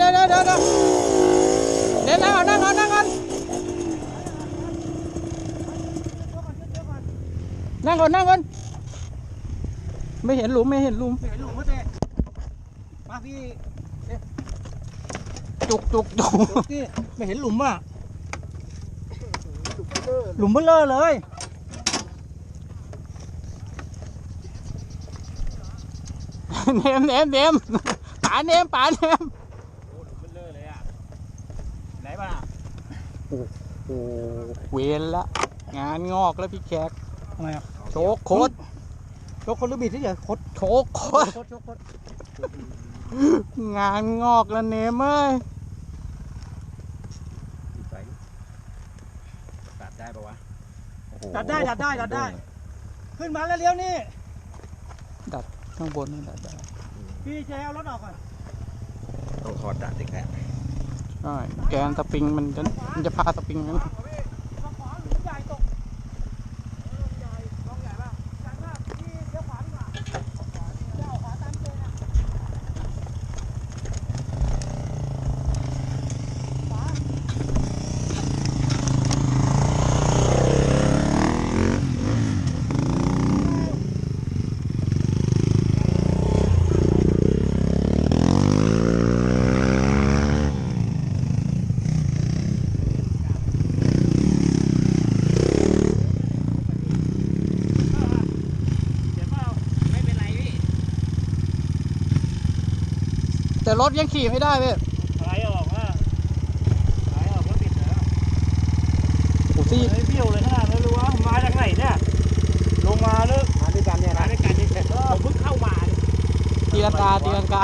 ดี๋ยวเดี๋ยวเดี๋ยวเดี๋ยวเดี๋ยวเนมนั่งก่อนนั่งก่อนนั่งก่อนนั่งก่อนนั่งก่อนไม่เห็นหลุมไม่เห็นหลุมเห็นหลุมมั้ยเต้มาพี่จุกจุกจุกพี่ไม่เห็นหลุมอะหลุมเบลอเลยเนมเนมเนมป๋าเนมป๋าเนม ไหนบ้าง โอ้โหเวรละ งานงอกแล้วพี่แขกทำไมอะโชกโคตรยกคนลูกบิดที่เดี๋ยวคดโชกโคตรคดคดงานงอกแล้วเนมเอ้ยตัดได้ปะวะดัดได้ดัดได้ดัดได้ ขึ้นมาแล้วเลี้ยวนี่ดัดข้างบนนี่ดัดได้พี่เจเอารถออกก่อนต้องถอดดัดอีกแล้วใช่ แกนสปริงมันจะมันจะพาสปริงนั้น มาขวาหลุมใหญ่ตกลงใหญ่ลงใหญ่ป่ะใหญ่มากพี่เลี้ยวขวาดีกว่าเลี้ยวขวาตามเจนะขวา แต่รถยังขี่ไม่ได้เว้ยไหลออกอะไหลออกแล้วปิดแล้วโอ้ซี่เฮ้ยเบี้ยวเลยขนาดนั้นเลยวะมาจากไหนเนี่ย ลงมาหรือมาด้วยกันเนี่ยมานะด้วยกันนี่ผมเพิ่งเข้ามาเนี่ยตีลังกาตีลังกา